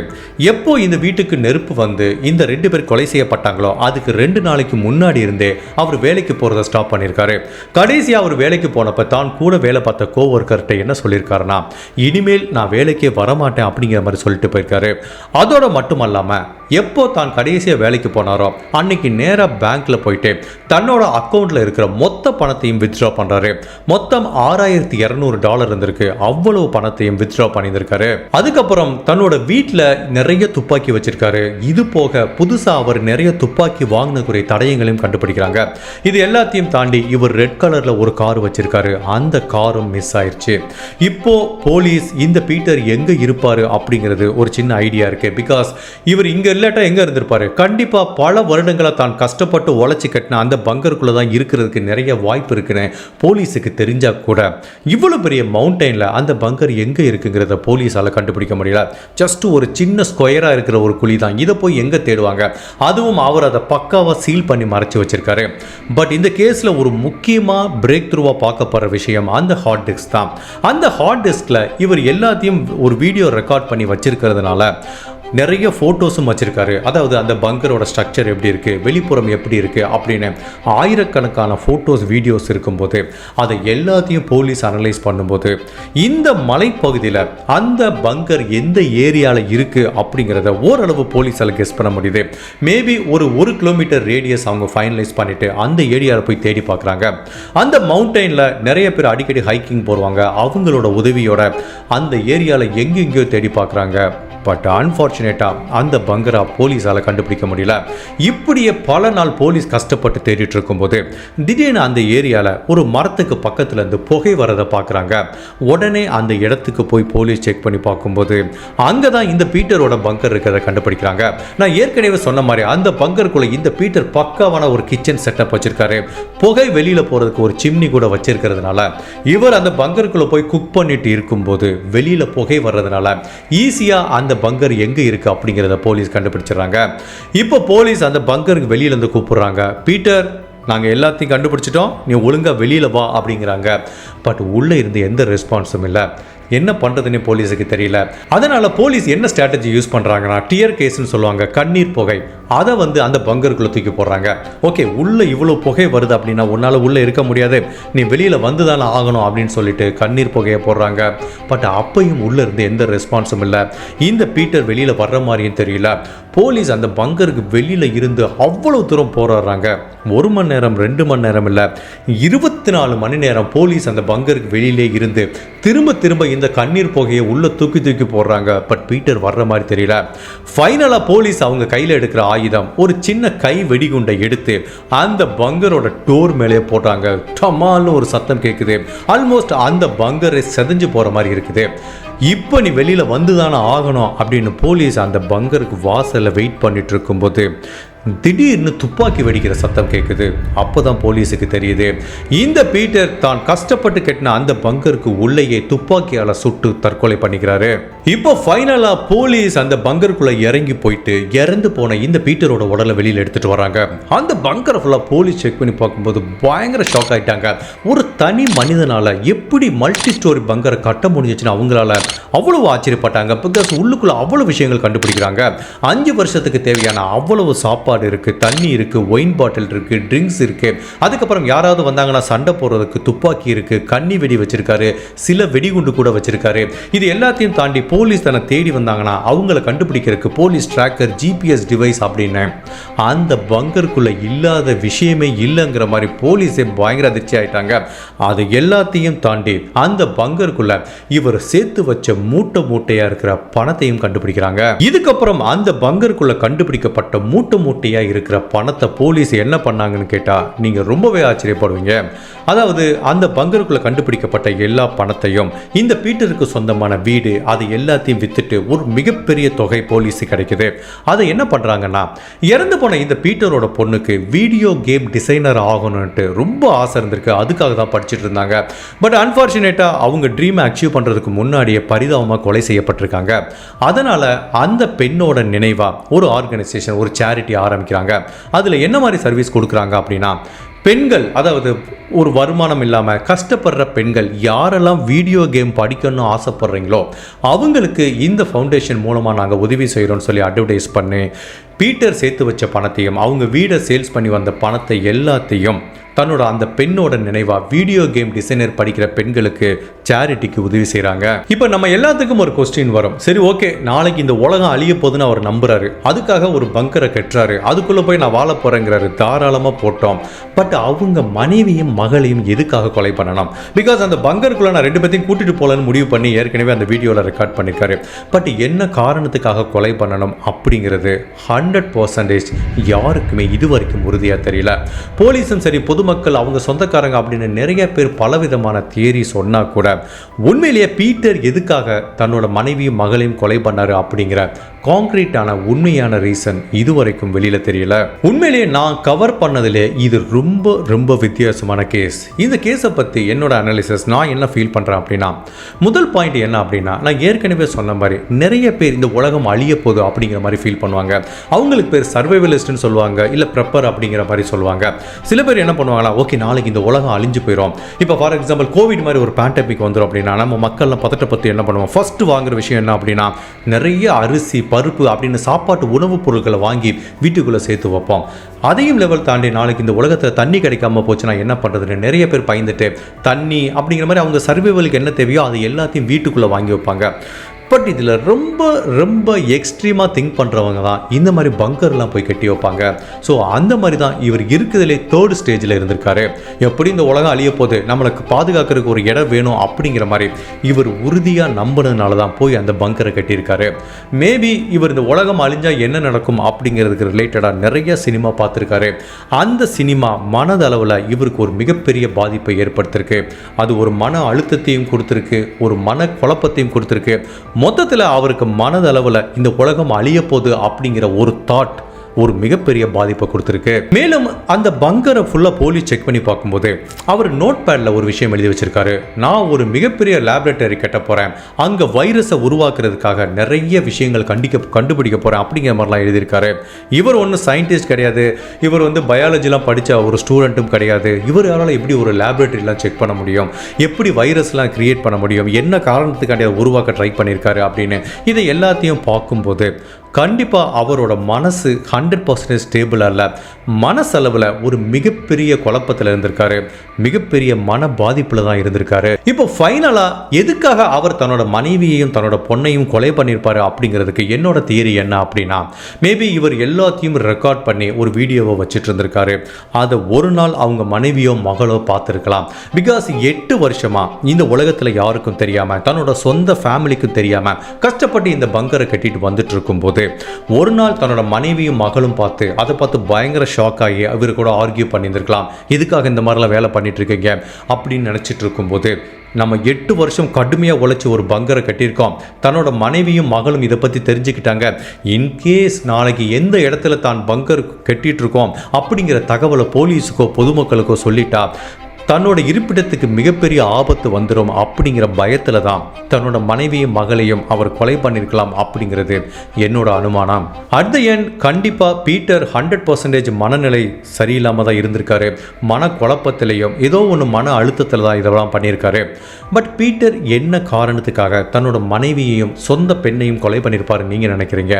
எப்போ இந்த வீட்டுக்கு நெருப்பு வந்து இந்த ரெண்டு பேர் கொலை செய்யப்பட்டாங்களோ அதுக்கு நாளைக்கு ரெண்டு நாளைக்கு முன்னாடி இருந்தே அவர் வேலைக்கு போகிறத ஸ்டாப் பண்ணியிருக்காரு கடைசியாக அவர் வேலைக்கு போனப்ப தான் கூட வேலை பார்த்த கோ என்ன சொல்லியிருக்காருனா இனிமேல் நான் வேலைக்கே வரமாட்டேன் அப்படிங்கிற மாதிரி சொல்லிட்டு போயிருக்காரு அதோட மட்டும் எப்போ தான் கடைசியாக வேலைக்கு போனாரோ அன்னைக்கு நேராக பேங்க்கில் போயிட்டு தன்னோட அக்கௌண்ட்டில் இருக்கிற மொத்த பணத்தையும் வித்ட்ரா பண்ணுறாரு மொத்தம் ஆறாயிரத்தி இரநூறு டாலர் இருந்திருக்கு அவ்வளவு பணத்தையும் வித்ட்ரா பண்ணியிருக்காரு அதுக்கப்புறம் தன்னோட வீட்டில் நிறைய துப்பாக்கி வச்சிருக்காரு இது போக புதுசாக அவர் நிறைய துப்பாக்கி வாங்கினதுக்குரிய தடயங்களையும் கண்டுபிடிக்கிறாங்க இது எல்லாத்தையும் தாண்டி இவர் ரெட் கலரில் ஒரு கார் வச்சிருக்காரு அந்த காரும் மிஸ் ஆயிடுச்சு இப்போ போலீஸ் இந்த பீட்டர் எங்கே இருப்பார் அப்படிங்கிறது ஒரு சின்ன ஐடியா இருக்கு பிகாஸ் இவர் இங்கே இல்லாட்டா எங்கே இருந்திருப்பார் கண்டிப்பாக பல வருடங்களை தான் கஷ்டப்பட்டு உழைச்சி கட்டின அந்த பங்கருக்குள்ளே தான் இருக்கிறதுக்கு நிறைய வாய்ப்பு இருக்குன்னு போலீஸுக்கு தெரிஞ்சா கூட இவ்வளோ பெரிய மவுண்டெயினில் அந்த பங்கர் எங்கே இருக்குங்கிறத போலீஸால் கண்டுபிடிக்க முடியல ஜஸ்ட் ஒரு சின்ன ஸ்கொயராக இருக்கிற ஒரு குழி தான் இதை போய் எங்கே தேடுவாங்க அதுவும் அவர் அதை பக்காவாக சீல் பண்ணி மறைச்சி வச்சிருக்காரு பட் இந்த கேஸில் ஒரு முக்கியமாக பிரேக் த்ரூவாக பார்க்கப்படுற விஷயம் அந்த ஹார்ட் டிஸ்க் தான் அந்த ஹார்ட் டிஸ்கில் இவர் எல்லாத்தையும் ஒரு வீடியோ ரெக்கார்ட் பண்ணி வச்சிருக்கிறதுனால நிறைய ஃபோட்டோஸும் வச்சுருக்காரு அதாவது அந்த பங்கரோட ஸ்ட்ரக்சர் எப்படி இருக்குது வெளிப்புறம் எப்படி இருக்குது அப்படின்னு ஆயிரக்கணக்கான ஃபோட்டோஸ் வீடியோஸ் இருக்கும்போது அதை எல்லாத்தையும் போலீஸ் அனலைஸ் பண்ணும்போது இந்த மலைப்பகுதியில் அந்த பங்கர் எந்த ஏரியாவில் இருக்குது அப்படிங்கிறத ஓரளவு போலீஸால் கெஸ் பண்ண முடியுது மேபி ஒரு ஒரு கிலோமீட்டர் ரேடியஸ் அவங்க ஃபைனலைஸ் பண்ணிவிட்டு அந்த ஏரியாவில் போய் தேடி பார்க்குறாங்க அந்த மவுண்டெயினில் நிறைய பேர் அடிக்கடி ஹைக்கிங் போடுவாங்க அவங்களோட உதவியோட அந்த ஏரியாவில் எங்கெங்கேயோ தேடி பார்க்குறாங்க பட் அன்ஃபார்ச்சுனேட்டாக அந்த பங்கரா போலீஸால் கண்டுபிடிக்க முடியல இப்படியே பல நாள் போலீஸ் கஷ்டப்பட்டு தேடிட்டு இருக்கும்போது திடீர்னு அந்த ஏரியாவில் ஒரு மரத்துக்கு பக்கத்தில் இருந்து புகை வரதை பார்க்குறாங்க உடனே அந்த இடத்துக்கு போய் போலீஸ் செக் பண்ணி பார்க்கும்போது அங்கே தான் இந்த பீட்டரோட பங்கர் இருக்கிறத கண்டுபிடிக்கிறாங்க நான் ஏற்கனவே சொன்ன மாதிரி அந்த பங்கருக்குள்ள இந்த பீட்டர் பக்காவான ஒரு கிச்சன் செட்டப் வச்சிருக்காரு புகை வெளியில் போகிறதுக்கு ஒரு சிம்னி கூட வச்சிருக்கிறதுனால இவர் அந்த பங்கருக்குள்ளே போய் குக் பண்ணிட்டு இருக்கும்போது வெளியில் புகை வர்றதுனால ஈஸியாக அந்த பங்கர் எங்கே இருக்குது அப்படிங்கிறத போலீஸ் கண்டுபிடிச்சிடுறாங்க இப்போ போலீஸ் அந்த பங்கருக்கு வெளியிலேருந்து கூப்பிட்றாங்க பீட்டர் நாங்கள் எல்லாத்தையும் கண்டுபிடிச்சிட்டோம் நீ ஒழுங்காக வெளியில் வா அப்படிங்கிறாங்க பட் உள்ளே இருந்து எந்த ரெஸ்பான்ஸும் இல்லை என்ன பண்ணுறதுன்னு போலீஸுக்கு தெரியல அதனால் போலீஸ் என்ன ஸ்ட்ராட்டஜி யூஸ் பண்ணுறாங்கன்னா டியர் கேஸ்ன்னு சொல்லுவாங்க கண்ணீர் புகை அதை வந்து அந்த பங்கருக்குள்ளே தூக்கி போடுறாங்க ஓகே உள்ளே இவ்வளோ புகை வருது அப்படின்னா உன்னால் உள்ளே இருக்க முடியாது நீ வெளியில் வந்து தானே ஆகணும் அப்படின்னு சொல்லிட்டு கண்ணீர் புகையை போடுறாங்க பட் அப்பையும் உள்ளே இருந்து எந்த ரெஸ்பான்ஸும் இல்லை இந்த பீட்டர் வெளியில் வர்ற மாதிரியும் தெரியல போலீஸ் அந்த பங்கருக்கு வெளியில் இருந்து அவ்வளோ தூரம் போராடுறாங்க ஒரு மணி நேரம் ரெண்டு மணி நேரம் இல்லை இருபத்தி நாலு மணி நேரம் போலீஸ் அந்த பங்கருக்கு வெளியிலே இருந்து திரும்ப திரும்ப இந்த கண்ணீர் புகையை உள்ளே தூக்கி தூக்கி போடுறாங்க பட் பீட்டர் வர்ற மாதிரி தெரியல ஃபைனலாக போலீஸ் அவங்க கையில் எடுக்கிற ஆயுதம் ஒரு சின்ன கை வெடிகுண்டை எடுத்து அந்த பங்கரோட டோர் மேலே போட்டாங்க டமால்னு ஒரு சத்தம் கேட்குது ஆல்மோஸ்ட் அந்த பங்கரை செதஞ்சு போகிற மாதிரி இருக்குது இப்போ நீ வெளியில் வந்து தானே ஆகணும் அப்படின்னு போலீஸ் அந்த பங்கருக்கு வாசலில் வெயிட் பண்ணிட்டு இருக்கும்போது திடீர்னு துப்பாக்கி வெடிக்கிற சத்தம் கேட்குது அப்போ தான் போலீஸுக்கு தெரியுது இந்த பீட்டர் தான் கஷ்டப்பட்டு கட்டின அந்த பங்கருக்கு உள்ளேயே துப்பாக்கியால் சுட்டு தற்கொலை பண்ணிக்கிறாரு இப்போ ஃபைனலாக போலீஸ் அந்த பங்கருக்குள்ளே இறங்கி போயிட்டு இறந்து போன இந்த பீட்டரோட உடலை வெளியில் எடுத்துகிட்டு வராங்க அந்த பங்கரை ஃபுல்லாக போலீஸ் செக் பண்ணி பார்க்கும்போது பயங்கர ஷாக் ஆகிட்டாங்க ஒரு தனி மனிதனால் எப்படி மல்டி ஸ்டோரி பங்கரை கட்ட முடிஞ்சிச்சுன்னு அவங்களால அவ்வளவு ஆச்சரியப்பட்டாங்க பிகாஸ் உள்ளுக்குள்ளே அவ்வளோ விஷயங்கள் கண்டுபிடிக்கிறாங்க அஞ்சு வருஷத்துக்கு தேவையான அவ்வளவு சாப்பாடு சாப்பாடு இருக்குது தண்ணி இருக்குது ஒயின் பாட்டில் இருக்குது ட்ரிங்க்ஸ் இருக்குது அதுக்கப்புறம் யாராவது வந்தாங்கன்னா சண்டை போடுறதுக்கு துப்பாக்கி இருக்குது கண்ணி வெடி வச்சிருக்காரு சில வெடிகுண்டு கூட வச்சிருக்காரு இது எல்லாத்தையும் தாண்டி போலீஸ் தன்னை தேடி வந்தாங்கன்னா அவங்கள கண்டுபிடிக்கிறதுக்கு போலீஸ் ட்ராக்கர் ஜிபிஎஸ் டிவைஸ் அப்படின்னு அந்த பங்கருக்குள்ளே இல்லாத விஷயமே இல்லைங்கிற மாதிரி போலீஸே பயங்கர அதிர்ச்சி ஆயிட்டாங்க அது எல்லாத்தையும் தாண்டி அந்த பங்கருக்குள்ள இவர் சேர்த்து வச்ச மூட்டை மூட்டையா இருக்கிற பணத்தையும் கண்டுபிடிக்கிறாங்க இதுக்கப்புறம் அந்த பங்கருக்குள்ள கண்டுபிடிக்கப்பட்ட மூட்டை மூட்டை ப்ராப்பர்ட்டியாக இருக்கிற பணத்தை போலீஸ் என்ன பண்ணாங்கன்னு கேட்டால் நீங்கள் ரொம்பவே ஆச்சரியப்படுவீங்க அதாவது அந்த பங்கருக்குள்ளே கண்டுபிடிக்கப்பட்ட எல்லா பணத்தையும் இந்த பீட்டருக்கு சொந்தமான வீடு அது எல்லாத்தையும் வித்துட்டு ஒரு மிகப்பெரிய தொகை போலீஸு கிடைக்குது அதை என்ன பண்ணுறாங்கன்னா இறந்து போன இந்த பீட்டரோட பொண்ணுக்கு வீடியோ கேம் டிசைனர் ஆகணும்ட்டு ரொம்ப ஆசை இருந்திருக்கு அதுக்காக தான் படிச்சுட்டு இருந்தாங்க பட் அன்ஃபார்ச்சுனேட்டாக அவங்க ட்ரீமை அச்சீவ் பண்ணுறதுக்கு முன்னாடியே பரிதாபமாக கொலை செய்யப்பட்டிருக்காங்க அதனால் அந்த பெண்ணோட நினைவாக ஒரு ஆர்கனைசேஷன் ஒரு சேரிட்டி ஆரம்பி ஆரம்பிக்கிறாங்க அதில் என்ன மாதிரி சர்வீஸ் கொடுக்குறாங்க அப்படின்னா பெண்கள் அதாவது ஒரு வருமானம் இல்லாமல் கஷ்டப்படுற பெண்கள் யாரெல்லாம் வீடியோ கேம் படிக்கணும்னு ஆசைப்படுறீங்களோ அவங்களுக்கு இந்த ஃபவுண்டேஷன் மூலமாக நாங்கள் உதவி செய்கிறோம்னு சொல்லி அட்வர்டைஸ் பண்ணி பீட்டர் சேர்த்து வச்ச பணத்தையும் அவங்க வீடை சேல்ஸ் பண்ணி வந்த பணத்தை எல்லாத்தையும் தன்னோட அந்த பெண்ணோட நினைவாக வீடியோ கேம் டிசைனர் படிக்கிற பெண்களுக்கு சேரிட்டிக்கு உதவி செய்கிறாங்க இப்போ நம்ம எல்லாத்துக்கும் ஒரு கொஸ்டின் வரும் சரி ஓகே நாளைக்கு இந்த உலகம் அழிய போதுன்னு அவர் நம்புறாரு அதுக்காக ஒரு பங்கரை கட்டுறாரு அதுக்குள்ளே போய் நான் வாழ போகிறேங்கிறாரு தாராளமாக போட்டோம் பட் அவங்க மனைவியும் மகளையும் எதுக்காக கொலை பண்ணணும் பிகாஸ் அந்த பங்கருக்குள்ள நான் ரெண்டு பேர்த்தையும் கூட்டிகிட்டு போகலன்னு முடிவு பண்ணி ஏற்கனவே அந்த வீடியோவில் ரெக்கார்ட் பண்ணியிருக்காரு பட் என்ன காரணத்துக்காக கொலை பண்ணணும் அப்படிங்கிறது ஹண்ட்ரட் பர்சன்டேஜ் யாருக்குமே இது வரைக்கும் உறுதியாக தெரியல போலீஸும் சரி பொதுமக்கள் அவங்க சொந்தக்காரங்க அப்படின்னு நிறைய பேர் பலவிதமான தியரி சொன்னால் கூட உண்மையிலேயே பீட்டர் எதுக்காக தன்னோட மனைவியும் மகளையும் கொலை பண்ணார் அப்படிங்கிற கான்கிரீட்டான உண்மையான ரீசன் இது வரைக்கும் வெளியில் தெரியல உண்மையிலேயே நான் கவர் பண்ணதிலே இது ரொம்ப ரொம்ப வித்தியாசமான கேஸ் இந்த கேஸை பற்றி என்னோட அனாலிசிஸ் நான் என்ன ஃபீல் பண்ணுறேன் அப்படின்னா முதல் பாயிண்ட் என்ன அப்படின்னா நான் ஏற்கனவே சொன்ன மாதிரி நிறைய பேர் இந்த உலகம் அழிய போகுது அப்படிங்கிற மாதிரி ஃபீல் பண்ணுவாங்க அவங்களுக்கு பேர் சர்வைவலிஸ்ட்னு சொல்லுவாங்க இல்லை ப்ரெப்பர் அப்படிங்கிற மாதிரி சொல்லுவாங்க சில பேர் என்ன பண்ணுவாங்களா ஓகே நாளைக்கு இந்த உலகம் அழிஞ்சு போயிடும் இப்போ ஃபார் எக்ஸாம்பிள் கோவிட் மாதிரி ஒரு பேண்டமிக் வந்துடும் அப்படின்னா நம்ம மக்கள்லாம் பற்றி என்ன பண்ணுவோம் ஃபஸ்ட்டு வாங்குற விஷயம் என்ன அப்படின்னா நிறைய அரிசி பருப்பு அப்படின்னு சாப்பாட்டு உணவுப் பொருட்களை வாங்கி வீட்டுக்குள்ளே சேர்த்து வைப்போம் அதையும் லெவல் தாண்டி நாளைக்கு இந்த உலகத்தில் தண்ணி கிடைக்காம போச்சுன்னா என்ன பண்ணுறதுன்னு நிறைய பேர் பயந்துட்டு தண்ணி அப்படிங்கிற மாதிரி அவங்க சர்வைவலுக்கு என்ன தேவையோ அது எல்லாத்தையும் வீட்டுக்குள்ளே வாங்கி வைப்பாங்க பட் இதில் ரொம்ப ரொம்ப எக்ஸ்ட்ரீமாக திங்க் பண்ணுறவங்க தான் இந்த மாதிரி பங்கர்லாம் போய் கட்டி வைப்பாங்க ஸோ அந்த மாதிரி தான் இவர் இருக்கிறதுலே தேர்டு ஸ்டேஜில் இருந்திருக்காரு எப்படி இந்த உலகம் அழிய போது நம்மளுக்கு பாதுகாக்கிறதுக்கு ஒரு இடம் வேணும் அப்படிங்கிற மாதிரி இவர் உறுதியாக நம்பினதுனால தான் போய் அந்த பங்கரை கட்டியிருக்காரு மேபி இவர் இந்த உலகம் அழிஞ்சால் என்ன நடக்கும் அப்படிங்கிறதுக்கு ரிலேட்டடாக நிறைய சினிமா பார்த்துருக்காரு அந்த சினிமா மனதளவில் இவருக்கு ஒரு மிகப்பெரிய பாதிப்பை ஏற்படுத்திருக்கு அது ஒரு மன அழுத்தத்தையும் கொடுத்துருக்கு ஒரு மன குழப்பத்தையும் கொடுத்துருக்கு மொத்தத்தில் அவருக்கு மனதளவில் இந்த உலகம் அழிய போகுது அப்படிங்கிற ஒரு தாட் ஒரு மிகப்பெரிய பாதிப்பை கொடுத்துருக்கு மேலும் அந்த பங்கரை ஃபுல்லாக போலீஸ் செக் பண்ணி பார்க்கும்போது அவர் நோட் பேடில் ஒரு விஷயம் எழுதி வச்சிருக்காரு நான் ஒரு மிகப்பெரிய லேபரேட்டரி கட்ட போகிறேன் அங்கே வைரஸை உருவாக்குறதுக்காக நிறைய விஷயங்கள் கண்டிக்க கண்டுபிடிக்க போகிறேன் அப்படிங்கிற மாதிரிலாம் எழுதியிருக்காரு இவர் ஒன்றும் சயின்டிஸ்ட் கிடையாது இவர் வந்து பயாலஜிலாம் படித்த ஒரு ஸ்டூடெண்ட்டும் கிடையாது இவர் யாரால் எப்படி ஒரு லேபரேட்டரிலாம் செக் பண்ண முடியும் எப்படி வைரஸ்லாம் கிரியேட் பண்ண முடியும் என்ன காரணத்துக்காண்டி உருவாக்க ட்ரை பண்ணியிருக்காரு அப்படின்னு இதை எல்லாத்தையும் பார்க்கும்போது கண்டிப்பாக அவரோட மனசு ஹண்ட்ரட் பர்சன்டேஜ் ஸ்டேபிள் அல்ல மனசளவில் ஒரு மிகப்பெரிய குழப்பத்தில் இருந்திருக்காரு மிகப்பெரிய மன பாதிப்பில் தான் இருந்திருக்காரு இப்போ ஃபைனலாக எதுக்காக அவர் தன்னோட மனைவியையும் தன்னோட பொண்ணையும் கொலை பண்ணியிருப்பாரு அப்படிங்கிறதுக்கு என்னோட தியரி என்ன அப்படின்னா மேபி இவர் எல்லாத்தையும் ரெக்கார்ட் பண்ணி ஒரு வீடியோவை வச்சுட்டு இருந்திருக்காரு அதை ஒரு நாள் அவங்க மனைவியோ மகளோ பார்த்துருக்கலாம் பிகாஸ் எட்டு வருஷமாக இந்த உலகத்தில் யாருக்கும் தெரியாமல் தன்னோட சொந்த ஃபேமிலிக்கும் தெரியாமல் கஷ்டப்பட்டு இந்த பங்கரை கட்டிட்டு வந்துட்டு இருக்கும்போது போது ஒரு நாள் தன்னோட மனைவியும் மகளும் பார்த்து அதை பார்த்து பயங்கர ஷாக் ஆகி அவர் கூட ஆர்கியூ பண்ணியிருந்திருக்கலாம் இதுக்காக இந்த மாதிரிலாம் வேலை பண்ணிட்டு இருக்கீங்க அப்படின்னு நினச்சிட்டு இருக்கும்போது நம்ம எட்டு வருஷம் கடுமையாக உழைச்சி ஒரு பங்கரை கட்டியிருக்கோம் தன்னோட மனைவியும் மகளும் இதை பற்றி தெரிஞ்சுக்கிட்டாங்க இன்கேஸ் நாளைக்கு எந்த இடத்துல தான் பங்கர் கட்டிகிட்ருக்கோம் அப்படிங்கிற தகவலை போலீஸுக்கோ பொதுமக்களுக்கோ சொல்லிட்டா தன்னோட இருப்பிடத்துக்கு மிகப்பெரிய ஆபத்து வந்துடும் அப்படிங்கிற பயத்தில் தான் தன்னோட மனைவியும் மகளையும் அவர் கொலை பண்ணியிருக்கலாம் அப்படிங்கிறது என்னோட அனுமானம் அட் த எண்ட் கண்டிப்பாக பீட்டர் ஹண்ட்ரட் பர்சன்டேஜ் மனநிலை சரியில்லாமல் தான் இருந்திருக்காரு மன குழப்பத்திலையும் ஏதோ ஒன்று மன அழுத்தத்தில் தான் இதெல்லாம் பண்ணியிருக்காரு பட் பீட்டர் என்ன காரணத்துக்காக தன்னோட மனைவியையும் சொந்த பெண்ணையும் கொலை பண்ணியிருப்பாரு நீங்கள் நினைக்கிறீங்க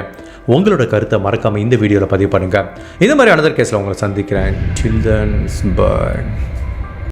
உங்களோட கருத்தை மறக்காமல் இந்த வீடியோவில் பதிவு பண்ணுங்கள் இது மாதிரி அனதர் கேஸில் உங்களை சந்திக்கிறேன் சில்ட்ரன்ஸ் பர்ட்